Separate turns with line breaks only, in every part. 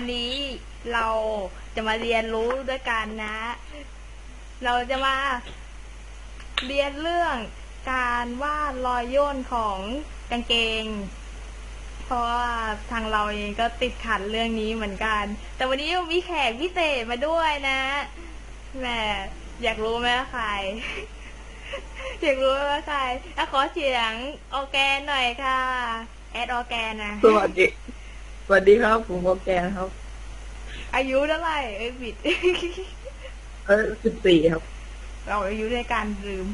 วันนี้เราจะมาเรียนรู้ด้วยกันนะ เราจะมาเรียนเรื่องการวาดรอยย่นของกางเกง เพราะว่าทางเราเองก็ติดขัดเรื่องนี้เหมือนกัน แต่วันนี้มีแขกพิเศษมาด้วยนะแหมอยากรู้ไหมว่าใคร อยากรู้ไหมว่าใครอะขอเสียงออแกนหน่อยค่ะ แอดออแกนนะ
สวัสดี สวัสดีครับ ผมโอแกนครับ
อายุเท่าไหร่เอ้ยบิด
เออสิบสี่ครับ
เราอายุด้วยกันลืม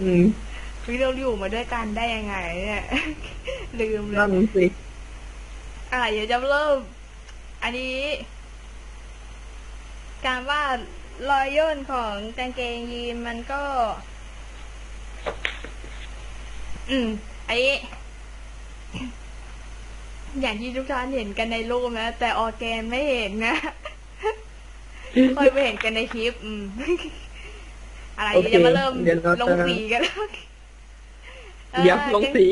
อืม
วิเราอยู่มาด้วยกันได้ยังไง เนี่ย ลืมเล
นั่น
ย
สิ
อะเดี๋ยวจะเริ่ม อันนี้ การวาดรอยย่นของกางเกงยีนมันก็ อืมไอ้ อย่างที่ทุกท่านเห็นกันในรูปนะแต่ออร์แกนไม่เห็นนะค่อยไปเห็นกันในคลิป อืม อะไร
โอเค
เดี๋ยวจะมาเริ่ม
เดี๋ยวเรา
ล
จะ
งสีกันแล้ว
เดี๋ยว
ออ
ลงสี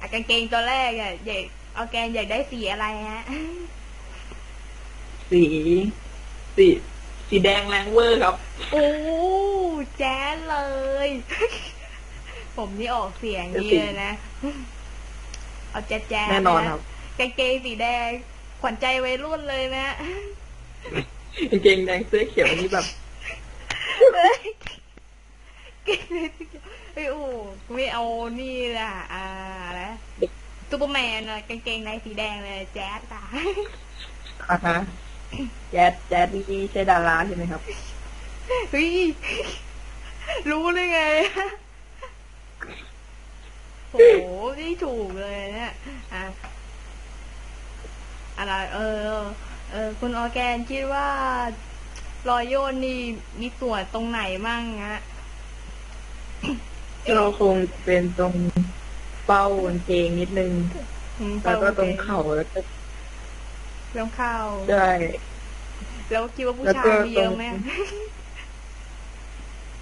อะกางเกงตัวแรกอะใหญ่ออร์แกนอยากได้สีอะไรฮะ
สีสีสีแดงแรงเวอร์ครับ
โอ้แจ๊สเลย ผมนี่ออกเสียงนี้เลยนะ เอาแจ๊สแจ๊ส
แน่นอนครับ
กางเกงสีแดง ขวัญใจวัยรุ่นเลยนะ
กางเกงแดงเสื้อเขียวนี่แบบ
เฮ้ยเก่งเลยทีเดียวเฮ้ยโอ้ไม่เอานี่ล่ะอ่าอะไรซูเปอร์แมนอะกางเกงในสีแดงเลยแจ๊สอะ
อ่าฮะแจ๊ดแจ๊ดนี่ใช่ดาราใช่ไหมครับ
เฮ้ยรู้ได้ไง โหนี่ถูกเลยเนี่ยอะอะไรเออ เออ คุณออร์แกนคิดว่ารอยโยนนี่มีส่วนตรงไหนมั่งฮะ
ก็คงเป็นตรงเป้ากางเกงนิดนึง
อืม
แล้วก็ตรงเข่าแล้วก็
เรื่องเข้า
ได้
แล้วคิดว่าผู้
แล้ว
ชา
ก็
ยมีเยอะไหม
ตรง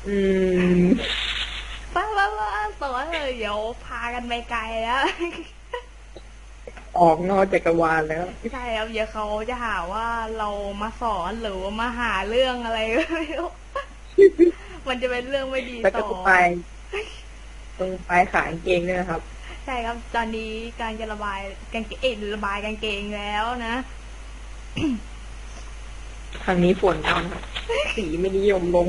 อืม
ป้าป้าป้า ต่อเลยเดี๋ยวพากันไปไกลแล้ว
ออกนอกจักรวาลแล้ว
ใช่ครับเดี๋ยวเขาจะหาว่าเรามาสอนหรือว่ามาหาเรื่องอะไรก็ไม่รู้มันจะเป็นเรื่องไม่ดี
แล้วก็
ต่อ
ตรงปลายตรงปลายขากางเกงด้วยนะครับ
ใช่ครับ ตอนนี้การจะระบายกางเกงเอ็ระบายกางเกงแล้วนะ
ทางนี้ฝนเอานะครับสีไม่นิยมลง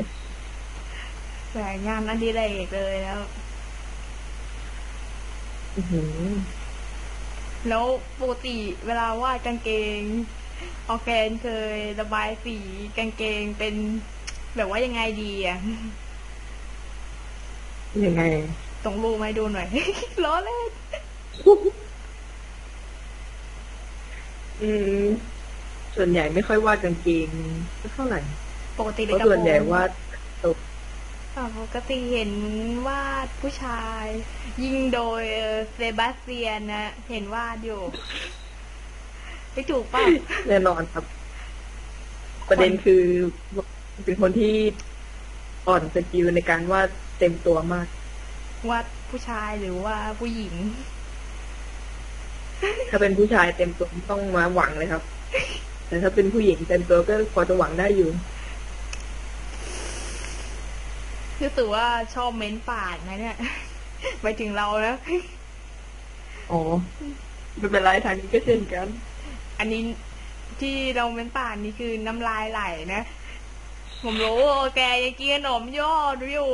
แต่งานอันดีเลยเลยแล้ว
อื้อหือ
แล้วปกติเวลาวาดกางเกง ออร์แกนเคยระบายสีกางเกงเป็นแบบว่ายังไงดีอะ
ยังไง
ส่งรูปมาให้ดูหน่อย ล้อเล่น
อืม ส่วนใหญ่ไม่ค่อยวาดกางเกงสักเท่าไหร่
ปกติ
เพ
ใน
ราะ
กระโป
ส่วนใหญ่
รง
วาดตก
อ่า ปกติเห็นวาดผู้ชาย ยิงโดยเอ่อเซบาสเตียนนะเห็นวาดอยู่ไม่ถูกเปล่า
แน่นอนครับ ประเด็นคือเป็นคนที่อ่อนสกิลในการวาดเต็มตัวมาก
วาดผู้ชายหรือว่าผู้หญิง
ถ้าเป็นผู้ชายเต็มตัวต้องมาหวังเลยครับ แต่ถ้าเป็นผู้หญิงเต็มตัวก็พอจะหวังได้อยู่
รู้สึกว่าชอบเม้นปากนะเนี่ยไปถึงเรานะ
อ๋อไม่เป็นไรทางนี้ก็เช่นกัน
อันนี้ที่เราเม้นปากนี่คือน้ำลายไหลนะผมรู้ว่าแกยังกินขนมย่อดูอยู่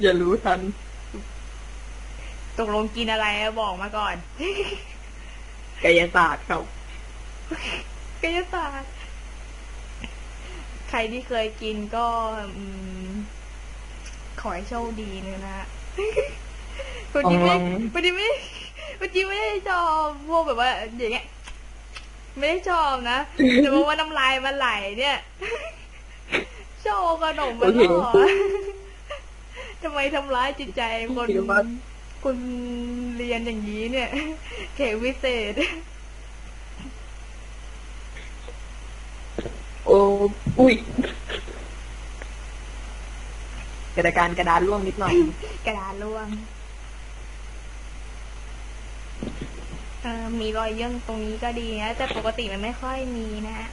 อย่ารู้ทัน
ตกลงกินอะไรอะบอกมาก่อน
กายศาสตร์ครับ
กายศาสตร์ ใครที่เคยกินก็อืมขอให้โชคดีนะนะคนที่ไม่
ลอง
คนที่ไม่คนที่ไม่ได้ชอบพวกแบบว่าอย่างเงี้ยไม่ได้ชอบนะแต่ว่าน้ำลายมันไหลเนี่ยชอบขนมมันหรอทำไมทำร้ายจิตใจคน
คิดว่า
คนเรียนอย่างนี้เนี่ยเขตวิเศษ
โอ้อุ้ยกิดอาการกระดานร่วงนิดหน่อย
กระดาษร่วงเออมีรอยย่นตรงนี้ก็ดีนะ แต่ปกติมันไม่ค่อยมีนะฮะ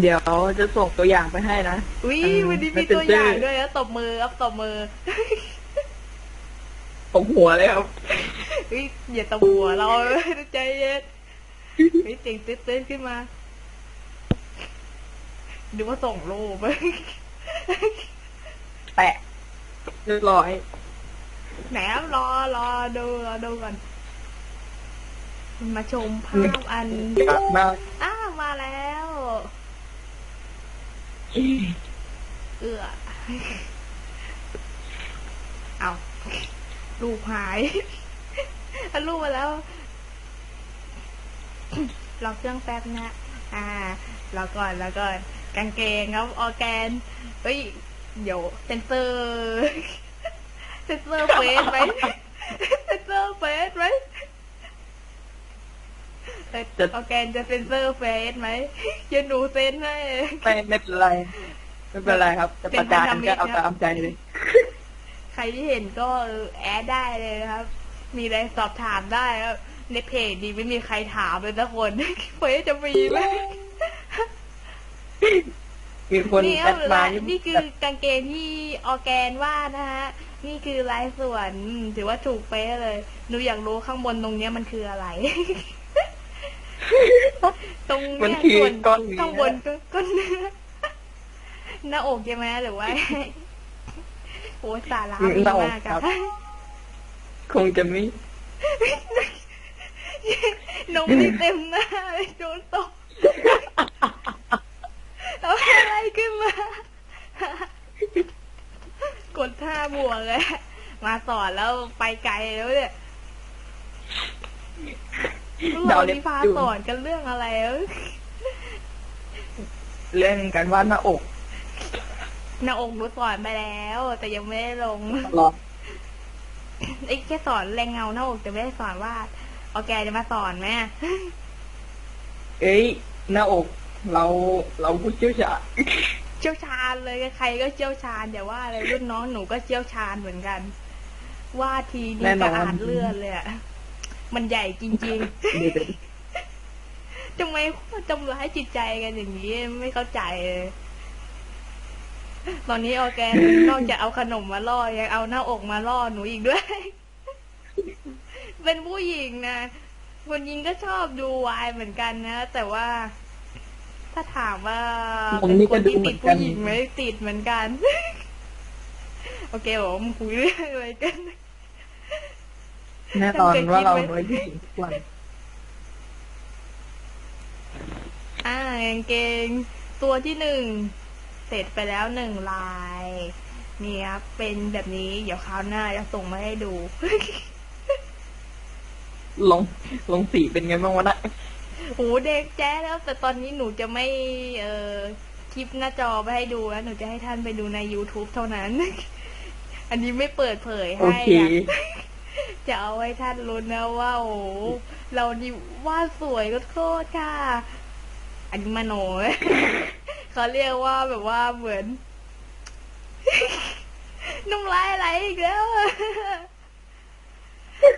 เดี๋ยวจะส่งตัวอย่างไปให้นะ
อุ้ย
เออ
วันนี้
ไม่
มี
เป็น
ตัวอย่าง
ชื่อ
ด้วยนะตบมือครับตบมือ
ผมหัวเลยครับ
อุ้ยอย่าตบหัวเราใจเย็น เฮ้ยเสียงตื้นๆขึ้นมาดูว่าส่งรูป
แปะเรียบร้อย
ไหนครับรอรอดูรอดูก่อนมาชมภาพอัน
อยากมาก
อ้าวมาแล้ว เอื้อเอาลูกหายเอาลูกมาแล้ว ล็อกเครื่องแป๊บนะ อ่าแล้วก่อนแล้วก่อนกางเกงครับออร์แกนเฮ้ยเดี๋ยวเซนเซอร์เซนเซอร์เฟสไหมเซนเซอร์เฟสไหมเอ่อ
จะ
ออร์แกนจะเซนเซอร์เฟสไหมจะหนูเซนให้
ไม่ไม่เป็นไรไม่เป็นไรครับจะประจาน
เป็นพันธมิต
ก็
ร
เอา
ครับ
ตามใจเลย
ใครที่เห็นก็เออแอดได้เลยนะครับ มีอะไรสอบถามได้ครับ ในเพจดีไม่มีใครถามเลยสักคนเฟซจะมีไหม
มีคน
นี่
แอ
เอา
ด
เว
มา
ลา
นี่
นี่คือกางเกงที่ออร์แกนว่านะฮะ นี่คือลายส่วนอืมถือว่าถูกเป๊ะเลย หนูอยากรู้ข้างบนตรงเนี้ยมันคืออะไร ตรง
มัน
เนี้ย
คือ
ส่วน
ก้อนเนื้อ
ข้างบนก็ก้อนเนื้อหน้าอกใช่ไหมหรือว่าโอ้สาระดี
หน้าอก
มาก
ครั
อะ
บคงจะไม่
นมที่เต็มหน้าเลยโดนตกแล้วอะไรขึ้นมา กดท่าบวกเลยมาสอนแล้วไปไกลแล้วเนี่ย
เดา
เรา
เล็บ
มีพา
จูน
สอนกันเรื่องอะไรเอ้ย
เรื่องการวาดหน้าอก
หน้าอกหนูสอนไปแล้ว แต่ยังไม่ได้ลง
รอ
ไอ้แค่สอนแรงเงาหน้าอกแต่ไม่ได้สอนวาด โอแกจะมาสอนไหม
เอ้ยหน้าอกเราเราผู้เชี่ยวชาญ
เชี่ยวชาญเลยใครก็เชี่ยวชาญแต่ว่าอะไรรุ่นน้องหนูก็เชี่ยวชาญเหมือนกันวาดทีนี้
แน่น
ก
อน
ระอาดเลือดเลยอะมันใหญ่จริง
เดี๋ยวเดี๋ยว
ๆทำไมทำร้ายจิตใจกันอย่างนี้ไม่เข้าใจเลยตอนนี้ออร์แกนนอกจากเอาขนมมาล่อยังเอาหน้าอกมาล่อหนูอีกด้วย เป็นผู้หญิงนะ คนยิงก็ชอบดูวายเหมือนกันนะ แต่ว่าถ้าถามว่า
ผม
เป็น
นี่
ค
ก็
น
ดู
ที่
เหมื
ติ
อ
ด
นกัน
ผู้หญิงไหมติดเหมือนกัน โอเคผมคุยเรื่องอะไรกัน
แน่นอนว่าเราโดยผู้หญิงทุกวัน
อ่ากางเกงตัวที่หนึ่งเสร็จไปแล้วหนึ่งลายนี่ครับเป็นแบบนี้ เดี๋ยวคราวหน้าจะส่งมาให้ดู
ลงลงสีเป็นไงบ้างวะนะ
โหเด็กแจ้แล้วแต่ตอนนี้หนูจะไม่เอ่อคลิปหน้าจอไปให้ดูแล้วหนูจะให้ท่านไปดูใน YouTube เท่านั้น อันนี้ไม่เปิดเผย
โอ
ให้
เค
อะจะเอาให้ท่านรู้นะว่าโอ้โหเรานี่วาดสวยก็โคตรค่ะ อันนี้มาโน เขาเรียกว่าแบบว่าเหมือน น้ำลายไหลอีกแล้ว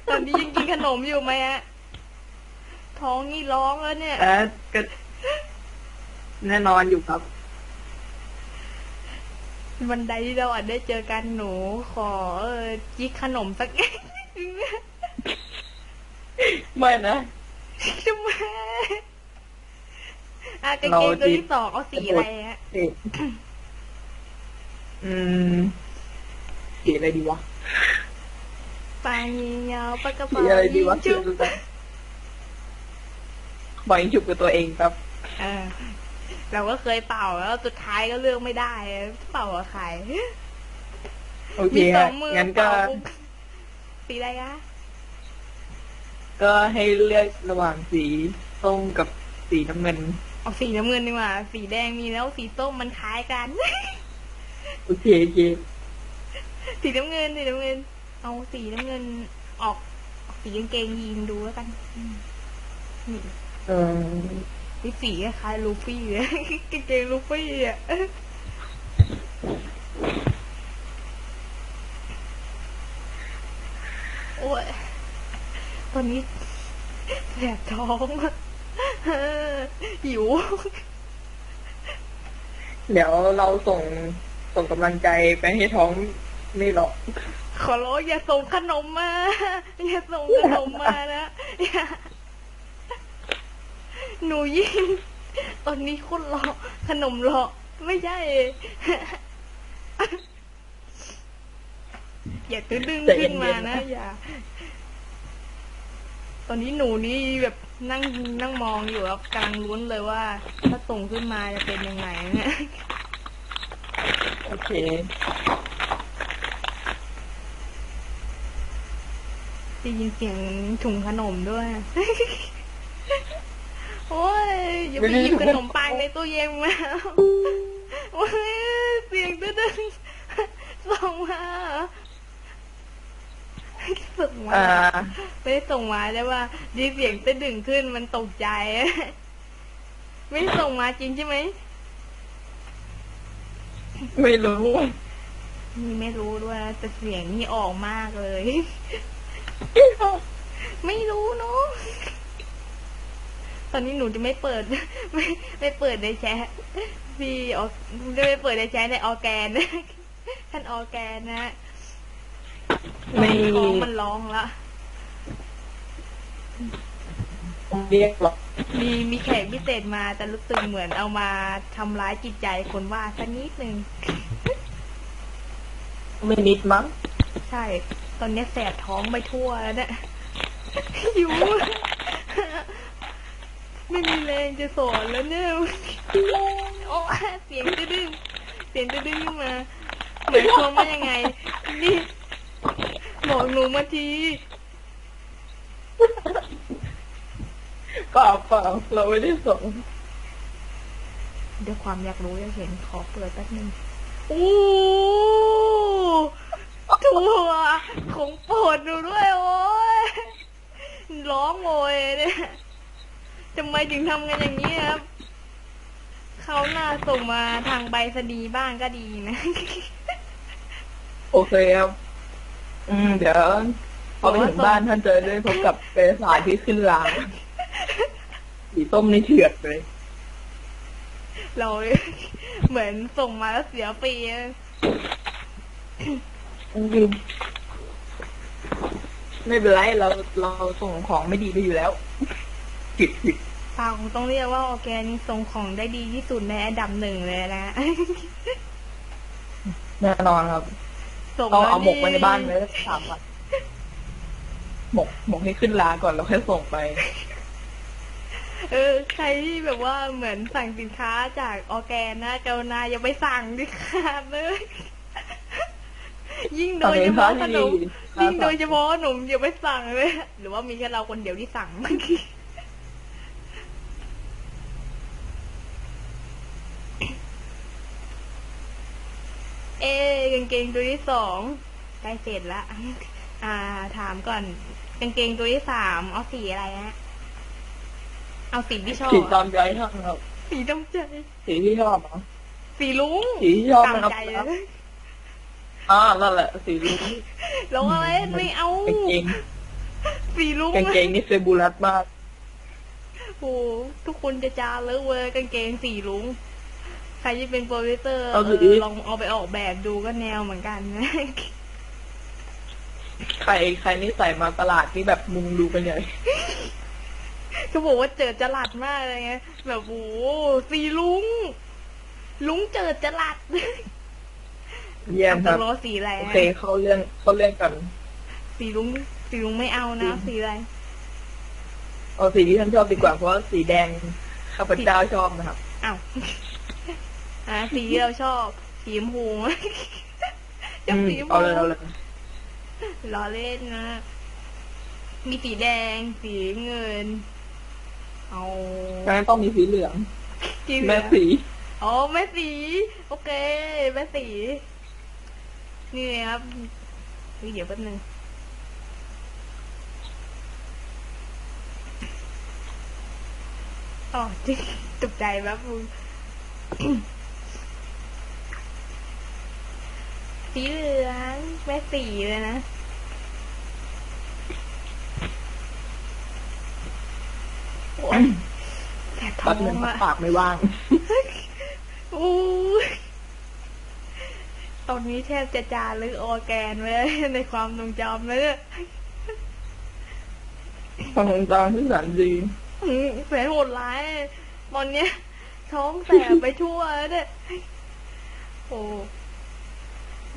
ตอนนี้ยังกินขนมอยู่ไหมฮะท้องนี่ร้องแล้วเนี่ย
แต่ก็แน่นอนอยู่ครับ
วันใดที่เราอาจได้เจอกันหนูขอเออจิกขนมสัก
ไม่นะ
ทำไมอะกาง
เรา
เกงตัว
จิก
ที่สองเอาสีอะไรฮะ
เอ๊ะอืมสีอะไรดีวะ
ปลายยาวปากกระ
สี
เป๋า
อะไรดีวะ
จุ๊บ
บอยฉุบกับตัวเองครับ
เออเราก็เคยเป่าแล้วสุดท้ายก็เลือกไม่ได้เป่ากับใคร
โอเค
มีสอ
ฮะ
งมือ
งั้นก็
เป่าปุ๊บสีอะไรคะ
ก็ให้เลือกระหว่างสีส้มกับสีน้ำเงิน
เอาสีน้ำเงินดีกว่า สีแดงมีแล้วสีส้มมันคล้ายกัน
โอเคโอเค
สีน้ำเงินสีน้ำเงิน เอาสีน้ำเงินออกสีกางเกงยีนดูแล้วกันนี่
เออ
สีคล้ายลูฟี่เลย กางเกงลูฟี่อะโอ้ยตอนนี้แสบท้องหิว
เดี๋ยวเราส่งส่งกำลังใจไปให้ท้องนี่หรอก
ขอร้องอย่าส่งขนมมา อย่าส่งขนมมานะอย่าหนูยิ่งตอนนี้คนรอขนมรอไม่ใช่ อย่าตื้อดึง
ใจเย็
ขึ้
น
น
ๆ
มานะ
นะ
อย่า ตอนนี้หนูนี่แบบนั่งนั่งมองอยู่ครับกำลังลุ้นเลยว่า ถ้าส่งขึ้นมาจะเป็นยังไงเนี่ย
โอเค
ได้ยินเสียงถุงขนมด้วย โอ้ยอย่าไปหยิบขนมปังในตู้เย็นมาโอ้ยเสียงตึ้งๆส่งมาส่งมา
อ่า
ไม่ได้ส่งมาได้ว่าดีเสียงตึ้งดึงขึ้นมันตกใจ ไม่ได้ส่งมาจริงใช่ไหม
ไม่รู้
นี่ไม่รู้ด้วยนะแต่เสียงนี่ออกมากเลย ไม่รู้เนาะตอนนี้หนูจะไม่เปิด ไม่ไม่เปิดในแชทพี่ออกจะไม่เปิดในแชทในออร์แกนท่านออร์แกนนะ
ไม่
ท้องมันร้องละ
เรียกหรอก
มีมีแขกพิเศษมาแต่รู้สึกเหมือนเอามาทำร้ายจิตใจคนว่าสักนิดหนึ่ง
ไม่นิดมั้ง
ใช่ ตอนนี้แสบท้องไปทั่วแล้วเนี่ยหิวไม่มีแรงจะสอนแล้วเนี่ยโอ้เสียงจะดึงเสียงจะดึงขึ้นมาหมายความว่ายังไง นี่บอกหนูมาที
เปล่าเปล่าเราไม่ได้ส่ง
ด้วยความอยากรู้อยากเห็นขอเปิดแป๊บนึงโอ้ ถั่วของโปรดหนูด้วยโอ้ยร้องโวยเนี่ยทำไมถึงทำกันอย่างนี้ครับ เขาหน้าส่งมาทางใบสนีย์บ้างก็ดีนะ
โอเคครับ อืม เดี๋ยวพอไปถึงบ้านท่านจะได้พบกับเอกสารที่ขึ้นรางสีส้มนี่เถือดเลย
เราเหมือนส่งมาแล้วเสียฟ รี
คือไม่เป็นไรเราเราส่งของไม่ดีไปอยู่แล้วผิดผิด
ปาคงต้องเรียกว่าออร์แกนส่งของได้ดีที่สุดในอันดับหนึ่งเลยนะ
แน่นอนครับ
ส่ง
ต้อง
แล้ว
เอาหมกไว้ในบ้านไว้สักสามวันหมกหมกให้ขึ้นลาก่อนแล้วค่อยส่งไป
เออ ใครที่แบบว่าเหมือนสั่งสินค้าจากออร์แกนนะกรุณาอย่าไปสั่งดิค่ะเลย ยิ่งโดยเฉพาะขนมยิ่งโดยเฉพาะขนมอย่าไปสั่งเลย หรือว่ามีแค่เราคนเดียวที่สั่งเอะกางเกงตัวที่สองใกล้เสร็จละอ่า ถามก่อนกางเกงตัวที่สามเอาสีอะไรนะเอาสีที่ชอบ
สีตามใจชอบครับ
สีดำใจ
สีที่ชอบเหรอ
สีลุง
สีที่ชอบ
ตาม
นะครับ
ใจเลย
อ่านั่นแหละ สีลุง
แล้วอะไรไม่เอา
กางเกง
สีลุง
กางเกงนี่เซบูรัสมาก
โอ้ทุกคนจะจาเลยเว้ยกางเกงสีลุงใครที่เป็นโปรดิวเซอร์
เอาสิ
เออลองเอาไปออกแบบดูก็แนวเหมือนกันนะ
ใครใครนี่ใส่มาตลาดนี่แบบมุงดูกันใหญ่
เขาบอกว่าเจิดจรัสมากเลยไงแบบโอ้โหสีลุงลุงเจิดจรัส
เยี่ยมค
ต้อ
รับ
งรอสีอะไร
โอ
นะ
เคเข้าเรื่องเข้าเรื่องกัน
สีลุงสีลุงไม่เอานะสีอะไร
เอาสีที่ท่านชอบดีกว่า เพราะว่าสีแดงข้าพเจ้าชอบนะครับ
อ้าวอะสีที่เราชอบสีชมพูจะ
อืม
สีชม
เอา
พู
เลยเอาเลย
ล้อเล่นนะ มีสีแดง สีเงิน เอา
งั้นต้องมีสีเหลือง
กี่เหลื
แม่
อง
สี
อ๋อแม่สี โอเค แม่สี นี่เลยครับเดี๋ยวแป๊บนึงอ๋อตกใจแบบมึงสีเหลืองแม่สีเลยนะ
แสบท้องมากปากไม่ว่าง
อ้ ตอนนี้แทบจะจารึกออร์แกนไว้ในความทรงจำเลยเนี่ย
ความทรงจำที่แสนดี
อืมแสนโหดร้ายตอนเนี้ย ท้องแสบไปทั่วแล้วเนี่ยโอ้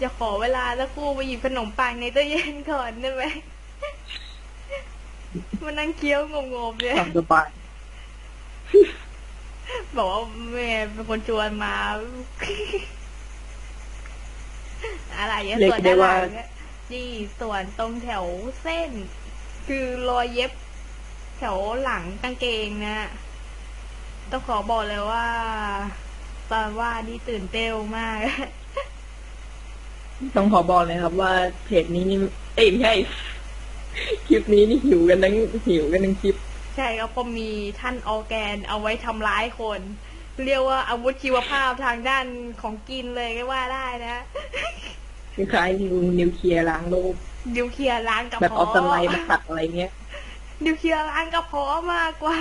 จะขอเวลาแล้วกูไปหยิบขนมปังในตู้เย็นก่อนได้ไหมมานั่งเคี้ยวงงๆเนี่ย
ทำสบาย
บอกว่าแม่เป็นคนชวนมา อะไรเนี่ย
เรียก
ส่วน
ได้
ด้านห
ว่า
ลังเนี่ยนี่ส่วนตรงแถวเส้น คือรอยเย็บ แถวหลังกางเกงนะต้องขอบอกเลยว่า ตอนว่านี่ตื่นเต้นมาก
ต้องขอบอกเลยครับ ว่าเพจนี้นี่เอ้ยไม่ใช่คลิปนี้นี่หิวกันทั้งหิวกันทั้งคลิป
ใช่ครับก็มีท่านออร์แกนเอาไว้ทำร้ายคน เรียกว่าอาวุธชีวภาพทางด้านของกินเลยก็ว่าได้นะ
คล้ายๆนิวนิวเคลียร์ล้างโลก
นิวเคลียร์ล้างกระ
แบบ
เพาะ
เอาสไลด์มาตัดอะไรเงี้ย
นิวเคลียร์ล้างกระเพาะมากกว่า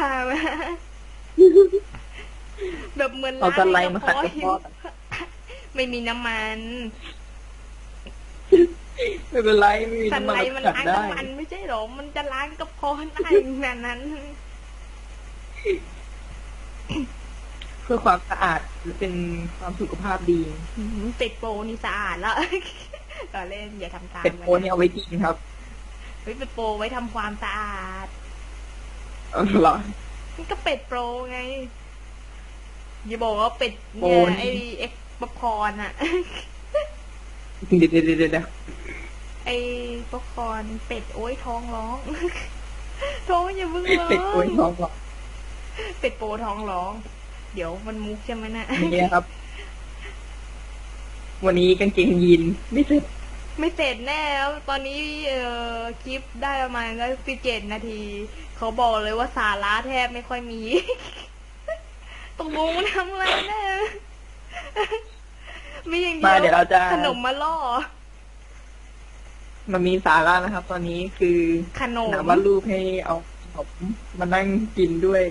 แบบเหมือน
เอา
ล้าง
สไลด์มาขัดกระเพาะ
ไม่มีน้ำมัน
ไม่เป็นไรไม่มี
สัน
น้ำมัน
ไลด์มัน
ขัด
ล้าง
ได้
น้ำมันไม่ใช่หรอ มันจะล้างกระเพาะได้ขนาดนั้น
เพื่อความสะอาดหรือเป็นความสุขภาพดี
อืมเป็ดโปนี่สะอาดแล้ว ต่อเล่นอย่าทำตาม
เป็ดโคนนี่เอาไว้กินครับ
เฮ้ยเป็ดโปรไว้ทำความสะอาด
เอาเหรอ
นี่ก็เป็ดโปรไงอย่าบอกว่าเป็ด
โปร
เนี่ย
นี่
ไอเอ็กป๊อปคอร์นอะ
เดี๋ยวเดี๋ยวเดี๋ยวเดี๋ยว
ไอป๊อปคอร์นเป็ดโอ้ยท้องร้องท้องอย่าเพิ่งร้อง
เป็ดโคนท้องหรอก
เป็ดโปท้องร้อง เดี๋ยวมันมุกใช่ไหมนะ
นี่ครับ วันนี้กางเกงยีนไม่เสร็จ
ไม่เสร็จแน่แล้วตอนนี้เอ่อคลิปได้ประมาณก็สิบเจ็ดนาที เขาบอกเลยว่าสาระแทบไม่ค่อยมีตกลงมันทำอะไรแน่มีอย่างเดี
มาเดี๋ยวเราจะ
ขนมมาล่อ
มันมีสาระนะครับ ตอนนี้คือ
ขนม
หนาว่าดรูปให้เอาขนมมานั่งกินด้วย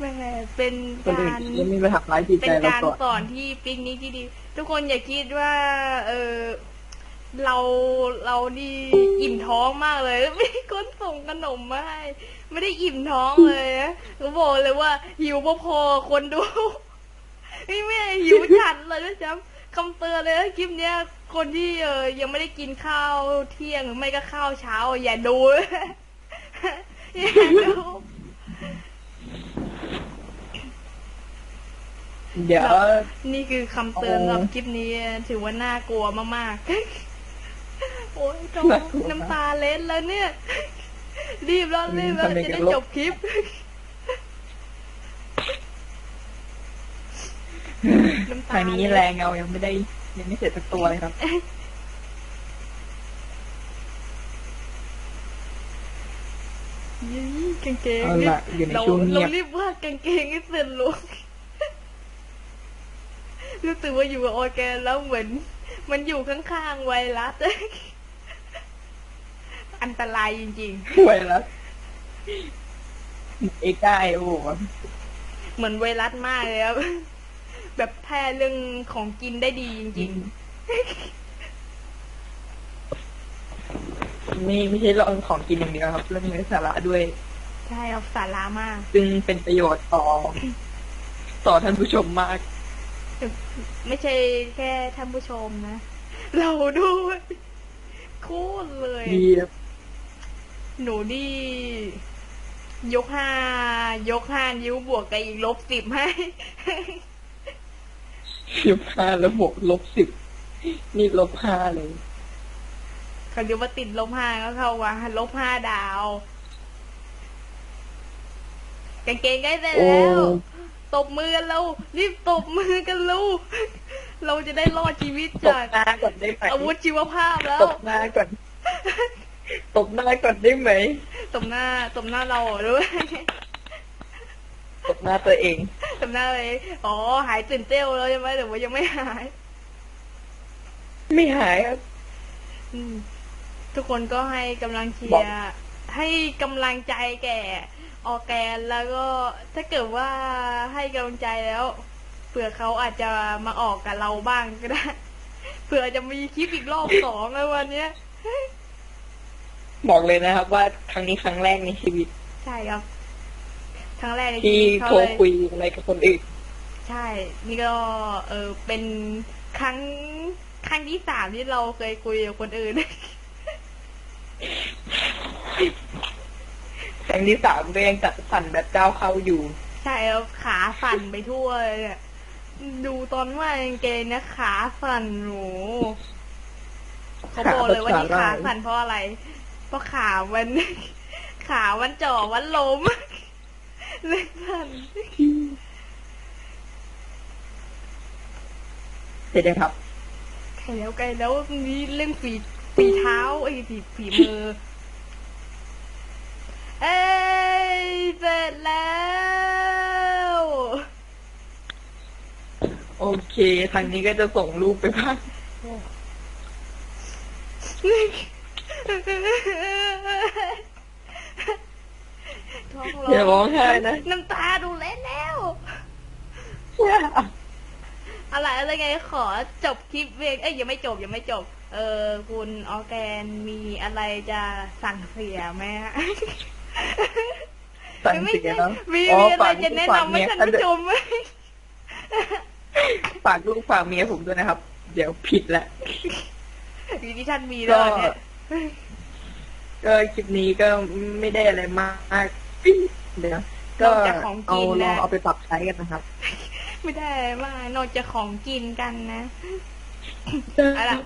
แม่เป็น
คนอื่น
การ
ยังไม่มาทำร้ายจิต
เป็
ใจ
น
เรา
การ
ก่อน
สอนที่ปิกนิกที่ดี ทุกคนอย่าคิดว่า เออเราเรานี่อิ่มท้องมากเลยมีคนส่งขนมมาให้ไม่ได้อิ่มท้องเลยนะก็บอกเลยว่า หิวพอๆคนดูนี่ไม่หิวจัดเลยนะจ๊ะคำเตือนเลยนะคลิปเนี้ย คนที่เออยังไม่ได้กินข้าวเที่ยงหรือไม่ก็ข้าวเช้า อย่าดูอย่าดู
เดี๋ยว
นี่คือคำเตือน
โอ้
สำหรับคลิปนี้ ถือว่าน่ากลัวมากๆ โอ้ยท้อง
น่ากลัวมาก
น้ำตาเล็ดแล้วเนี่ย รีบแล้วรีบแล้ว
ทำไม
จะ
กัน
ได้
ลูก
จบคลิป น้ำตา
ทางนี้แรงเงายังไม่ได้ ยังไม่เสร็จสักตัวเลยครับ
ยี่กางเกง
เอาล่ะอยู่ใน
เรา
ช่วงเงียบ
เรารีบว่ากางเกงให้เสร็จลูก รู้สึกว่าอยู่กับออร์แกนแล้วเหมือน มันอยู่ข้างๆไวรัสอันตรายจริง
ไวรัสเอก้าไอโอ
ๆเหมือนไวรัสมากเลยครับแบบแพร่เรื่องของกินได้ดีจริง
ไม่ไม่ใช่เรื่องของกินอย่างเดียวครับ เรื่องเนื้อสาระด้วย
ๆใช่ครับสาระมาก
ซึ่งเป็นประโยชน์ต่อ ต่อท่านผู้ชมมาก
ไม่ใช่แค่ท่านผู้ชมนะ เราด้วยโคตรเลย
ดีครับ
หนูนี่ยกห้ายกห้านิ้วบวกกับอีกลบสิบให้
ลบห้าแล้วบวกลบสิบนี่ลบห้าเลย
เขาเรียกว่าติดลบห้าก็เข้าว่าลบห้าดาวกางเกงใกล้เสร็จ
โอ้
แล้ว ตบมือกันเรารีบตบมือกันลูกเราจะได้รอดชีวิต
ตบ
จาก
หน้าก่อนได้ไหม
อาวุธชีวภาพแล้ว
ตบหน้าก่อนตบหน้าก่อนได้ไหม
ตบหน้าตบหน้าเราด้วย
ตบหน้าตัวเอง
ตบหน้าเลยอ๋อหายตื่นเต้นแล้วใช่ไหมแต่ว่ายังไม่หาย
ไม่หายครับ
อืม ทุกคนก็ให้กำลังเชี
บอยก
ร์ให้กำลังใจแก่ ออร์แกนแล้วก็ถ้าเกิดว่าให้กำลังใจแล้วเผื่อเขาอาจจะมาออกกับเราบ้างก็ได้เผื่อจะมีคลิปอีกรอบสองในวันเนี้ย
บอกเลยนะครับ ว่าครั้งนี้ครั้งแรกในชีวิต
ใช่ครับครั้งแรกในชี
ที่
วิตเขา
โทร
เลย
คุยอะไรกับคนอื่น
ใช่ นี่ก็ เออเป็นครั้งครั้งที่สามที่เราเคยคุยกับคนอื่น
ครั้งที่สามก็ยังจัดสั่นแบบเจ้าเข้าอยู่
ใช่แล้วขาสั่นไปทั่วเลยเนี่ยดูตอนว่ากางเกงนะขาสั่นโหเขาบอกเลยว่าที่
ขา
ขา
สั่น
สั่นเพราะอะไร เพราะขามัน ขามันจ่อมันล้มเลยสั่น
เสร็จแล้วครับ
ไกลแล้วไกลแล้วนี่เรื่องฝีฝีเท้าไอ้ยฝีฝีมือ เอ้ยเสร็จแล้ว
โอเค ทางนี้ก็จะส่งรูปไปบ้าง
ท้อง
อย่าร้
ร้
อ
องง
ไห้นะ
น้ำตาดูเล่นแล้ว อะไรอะไรไงขอจบคลิปเองเอ้ยยังไม่จบยังไม่จบ เออคุณออร์แกนมีอะไรจะสั่งเสียไหมฮะ
สั่งเสียแล้ว
มี
อ๋อ
มีอะไร
ฝาก
จะแนะ
ฝาก
นำให้
เมีย
ท่านผู้ชมไหม
ฝากลูกฝากเมียผมด้วยนะครับ เดี๋ยวผิดแหละ
อยู่ที่ท่านมีแล้วเนี่ย
ก็คลิปนี้ก็ไม่ได้อะไรมากเดี๋ยวก็เอาลองเอาไปปรับใช้กันนะครับ
ไม่ได้มากนอกจากของกินกันนะเอาล่ะ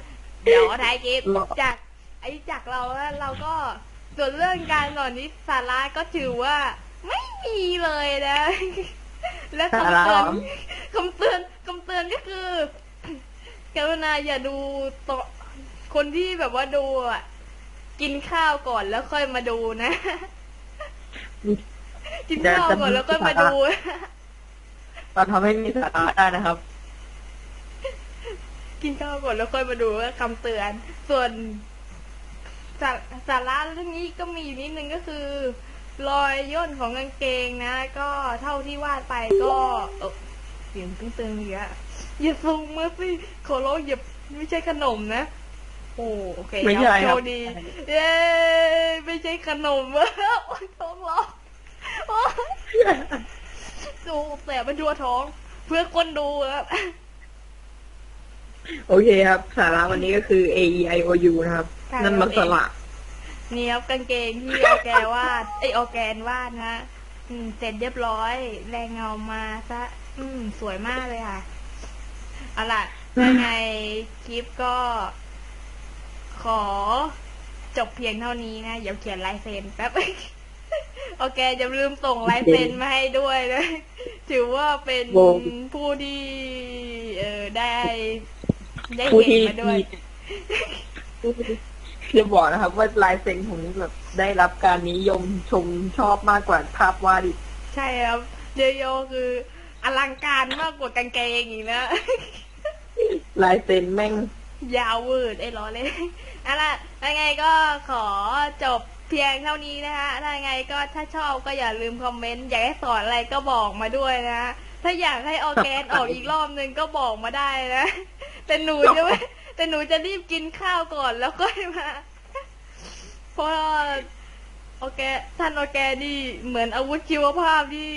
เดี๋ยวท้ายคลิป
รอ
จากไอ้จากเราแล้วเราก็ ส่วนเรื่องการสอนนิสสาระก็ถือว่า ไม่มีเลยนะ และคำเตือนคำเตือนคำเตือนก็คือกรุณาอย่าดูต่อคนที่แบบว่าดูอะ กินข้าวก่อนแล้วค่อยมาดูนะ กินข้าวก่อนแล้วก็มาดู
เราทำให้มีสาระได้นะครับ
กินข้าวก่อนแล้วค่อยมาดูว่าคำเตือน ส่วน สาสาระเรื่องนี้ก็มีอยู่นิดนึงก็คือ รอยย่นของกางเกงนะ ก็เท่าที่วาดไปก็เออเสียงตึงๆอย่างเงี้ยอย่าซูมมาสิขอร้องอย่าไม่ใช่ขนมนะ โอ้โอเค
ไม่ใช่
โช
ครับ
ว์ดี เย้ไม่ใช่ขนมโอ้ยท้องร้องโอ้ยดูแต่มันดัวท้อง เพื่อคนดูครับ
โอเคครับ สาระวันนี้ก็คือ A E I O U นะครับ
ใช่
นั่นมันสระ
นี่ครับกางเกงที่ออร์แกนวาดไอยออร์แกนวาดนะฮะอืมเสร็จเรียบร้อย แรงเงามาซะ อืม สวยมากเลยค่ะเอาล่ะยังไงคลิปก็ ขอจบเพียงเท่านี้นะ เดี๋ยวเขียนลายเซ็นแป๊บโอเคอย่าลืมส่งลายเซ็นมาให้ด้วยนะ ถือว่าเป็น
โว้
ผู้ที่เออได้ ได้
ผู้
เห็น
ที่
มาด้วย
จะบอกนะครับ ว่าลายเซ็นผมแบบได้รับการนิยมชมชอบมากกว่าภาพวาดอีก
ใช่ครับเยโยคืออลังการมากกว่ากางเกงอีกนะ
ลายเซ็นแม่ง
ยาววืดไอ้ล้อเลยเอาล่ะยังไงก็ขอจบเพียงเท่านี้นะคะถ้ายังไงก็ถ้าชอบก็อย่าลืมคอมเมนต์อยากให้สอนอะไรก็บอกมาด้วยนะถ้าอยากให้ออร์แกนออกอีกรอบนึงก็บอกมาได้นะ แต่หนูจะไม่ แต่หนูจะรีบกินข้าวก่อนแล้วก็มา เพราะโอเคท่านโอเคนี่เหมือนอาวุธชีวภาพที่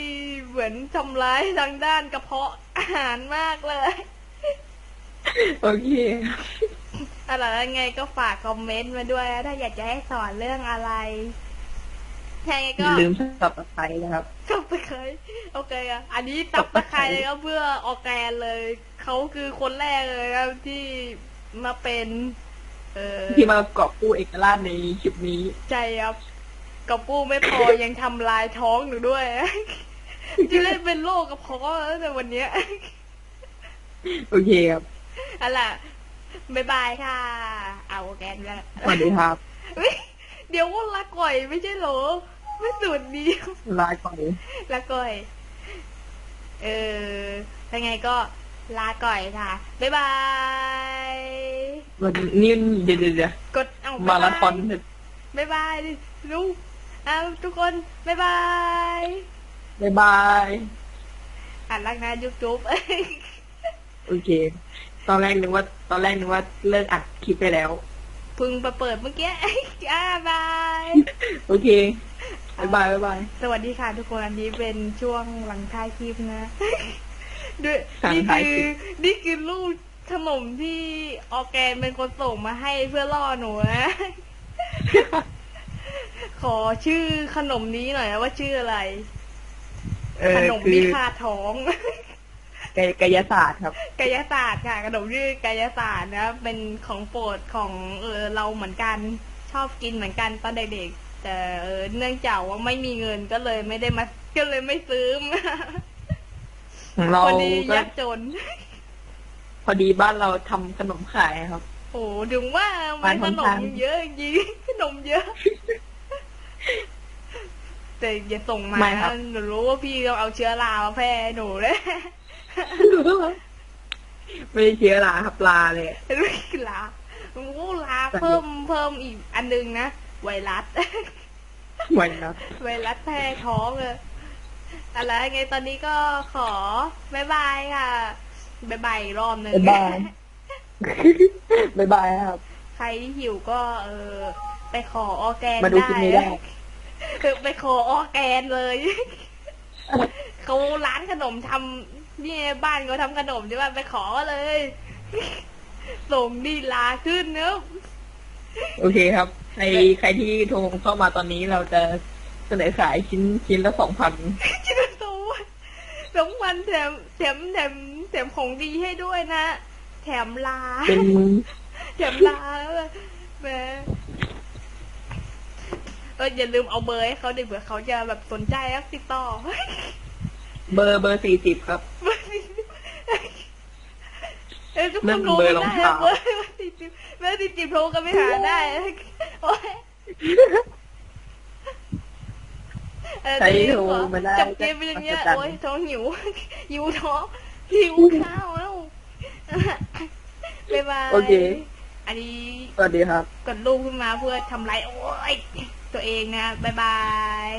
เหมือนทำร้ายทางด้านกระเพาะอาหารมากเลย
โอเค
อะไรยังไงก็ฝากคอมเมนต์มาด้วยนะถ้าอยากจะให้สอนเรื่องอะไรยังไง
อ
ก็
ย่าลืมสับตะไคร้นะครับ
ตับตะไคร้โอเคอะอันนี้ตับตะไคร้ก็เพื่อออร์แกนเลย เขาคือคนแรกเลยครับที่ มาเป็น เออ
ที่มากอบกู้เอกราชในคลิปนี้
ใจครับกระปูไม่พอ ยังทำลายท้องหนูด้วยที่เล่นเป็นโรคกระเพาะตั้งแต่วันเนี้ย
โอเคครับ
เอาล่ะบายบายค่ะ เอาออร์แกนแล้ว
สวัสดีครับ
เฮ้ยเดี๋ยวว่าละก่อยไม่ใช่เหรอ ไม่สุดดี
ลาก่อน
ละก่อย เออยังไงก็ ลาก่อยค่ะ บ๊ายบาย
วันนี้เดี๋ยวเดี๋ยวเดี๋ยว
กดเอา
มา
มา
ราธอน
บ๊ายบายดิลูกอะทุกคน บ๊ายบาย
บ๊ายบาย
อ่านรักนะยุบจุ๊บ
โอเค ตอนแรกนึกว่า ตอนแรกนึกว่าเลิกอัดคลิปไปแล้ว
พึงมาเปิดเมื่อกี้อ่าบาย
โอเคบ๊ายบายบ๊ายบาย
สวัสดีค่ะทุกคน อันนี้เป็นช่วงหลังท้ายคลิปนะ ด้วย
หลัง
นี่
ท้าย
คื
คลิ
อ
ป
นี่คือรูปขนมที่ออร์แกนเป็นคนส่งมาให้เพื่อล่อหนูนะ ขอชื่อขนมนี้หน่อยนะว่าชื่ออะไร
เอ
ข
อน
ม
คื
มี
อ
คาท้อง
กายกายศาสตร์ครับ
กายศาสตร์ค่ะขนมชื่อกายศาสตร์นะเป็นของโปรดของเออเราเหมือนกันชอบกินเหมือนกันตอนเด็กๆแต่เออเนื่องจากว่าไม่มีเงินก็เลยไม่ได้มาก็เลยไม่ซื้อมา
ของ เรา
พอดี
ก็
ยากจน
พอดีบ้านเราทำขนมขายครับ
โอ้ถึงว่ามัน
บ้าน
ข
ของ
น
ฉั
ม
น
เยอะจริงขนมเยอะ แต่อย่าส่งมา
ไม่ครั
นะ
บ
หนูรู้ว่าพี่ต้องเอาเชื้อรามาแพร่หนูเลย
ไม่ได้เชื้อราครับลาเลย
ไม่ลาโอ้ลาเพิ่มเพิ่มอีกอันนึงนะไวรัส
เหมือนนะ
ไวรัสแพร่ท้องเลย อะไรไงตอนนี้ก็ขอบายบายค่ะบายบายอีกรอบหนึ่ง
บ๊ายบายบ๊ายบายครับ
ใครที่หิวก็ เออ ไปขอออร์แกน
มาดูคลิปนี้ได้
เออไปขอออร์แกนเลย เขาร้านขนมทำเนี่ยบ้านเขาทำขนมใช่ป่ะไปขอเลย ส่งดีลาขึ้นเนอะ
โอเคครับ ใครใครที่โทรเข้ามาตอนนี้เราจะเสนอขายชิ้นชิ้นละสองพัน
ชิโนโตะ สองวันแถมแถมแถมแถมของดีให้ด้วยนะ แถมลา
เป็น
แถมลาแหมเอออย่าลืมเอาเบอร์ให้เขาดิเผื่อเขาจะแบบสนใจแล้วติดต่อ
เบอร์เบอร์สี่สิบครับ
เออทุกค
นั่
น
น
รู้
เบอร์
กัน
รอง
ได้
เท้า
เบอร์ติดจิบเบอร์ติดจิบโทรกันไม่หาได้โอ้ยเออ
ใช้
ดี
โทร
กว่า
มาได้
จับเกมไปอย่างเงี้ย
จัดการ
โอ้ยท้องหิวหิวท้องหิวข้าวแล้วบ๊ายบาย
โอเค
อันนี้
สวัสดีครับ
กดรูปขึ้นมาเพื่อทำไรโอ้ยตัวเองนะบ๊ายบาย